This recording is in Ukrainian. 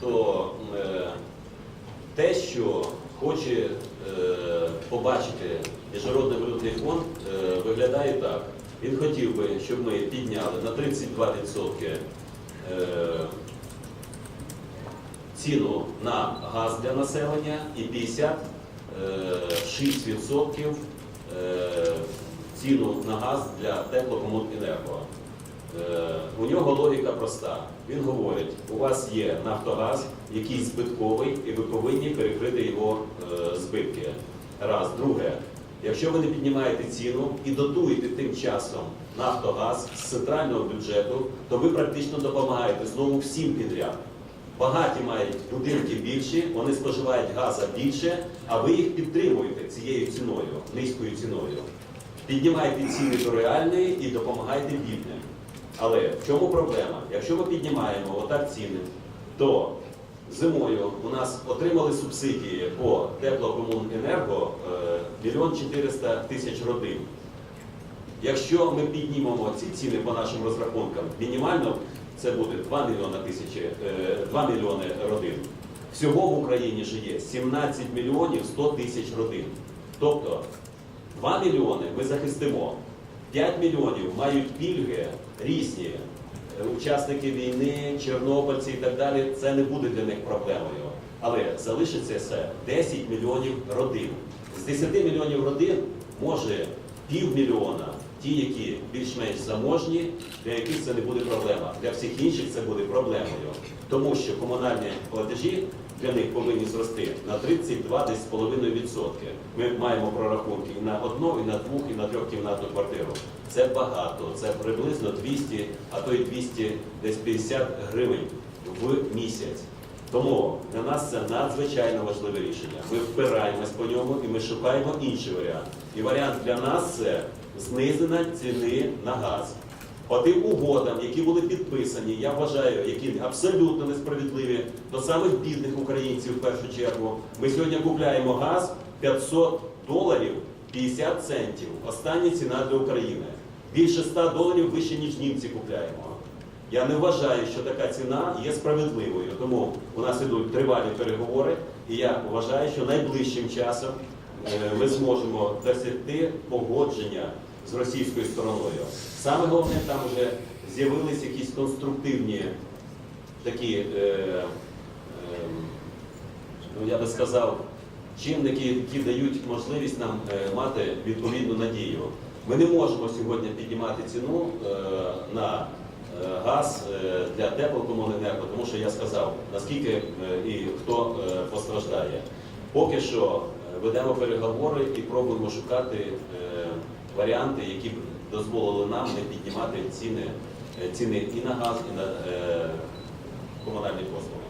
то е, те, що хоче е, побачити Міжнародний валютний фонд, е, виглядає так. Він хотів би, щоб ми підняли на 32% е, ціну на газ для населення і 56% е, ціну на газ для теплокомуненерго. Е, У нього логіка проста. Він говорить, у вас є Нафтогаз, який збитковий, і ви повинні перекрити його е, збитки. Раз. Друге, якщо ви не піднімаєте ціну і дотуєте тим часом Нафтогаз з центрального бюджету, то ви практично допомагаєте знову всім підряд. Багаті мають будинки більші, вони споживають газу більше, а ви їх підтримуєте цією ціною, низькою ціною. Піднімайте ціни до реальної і допомагайте бідним. Але в чому проблема? Якщо ми піднімаємо отак ціни, то зимою у нас отримали субсидії по теплокомуненерго е, мільйон 400 тисяч родин. Якщо ми піднімемо ці ціни по нашим розрахункам, мінімально це буде 2 мільйони тисячі, е, 2 мільйони родин. Всього в Україні ж є 17 мільйонів 100 тисяч родин. Тобто 2 мільйони ми захистимо, 5 мільйонів мають пільги різні. Е, Учасники війни, чорнобильці і так далі, це не буде для них проблемою. Але залишиться все 10 мільйонів родин. З 10 мільйонів родин може півмільйона ті, які більш-менш заможні, для яких це не буде проблема. Для всіх інших це буде проблемою. Тому що комунальні платежі для них повинні зрости на 32,5%. Ми маємо прорахунки і на одну, і на двох, і на трьохкімнатну квартиру. Це багато, це приблизно 200, а то й 200, десь 50 гривень в місяць. Тому для нас це надзвичайно важливе рішення. Ми впираємось по ньому і ми шукаємо інший варіант. І варіант для нас це зниження ціни на газ. По тим угодам, які були підписані, я вважаю, які абсолютно несправедливі до самих бідних українців в першу чергу. Ми сьогодні купляємо газ 500 доларів 50 центів. Остання ціна для України. Більше 100 доларів вище, ніж німці купляємо. Я не вважаю, що така ціна є справедливою. Тому у нас ідуть тривалі переговори, і я вважаю, що найближчим часом е, ми зможемо досягти погодження з російською стороною. Саме головне, там вже з'явились якісь конструктивні такі, е, е, ну я би сказав, чинники, які дають можливість нам е, мати відповідну надію. Ми не можемо сьогодні піднімати ціну е, на е, газ е, для теплокомуненерго, тому що я сказав, наскільки е, і хто постраждає. Поки що ведемо переговори і пробуємо шукати варіанти, які б дозволили нам не піднімати ціни, е, ціни і на газ, і на е, комунальні послуги.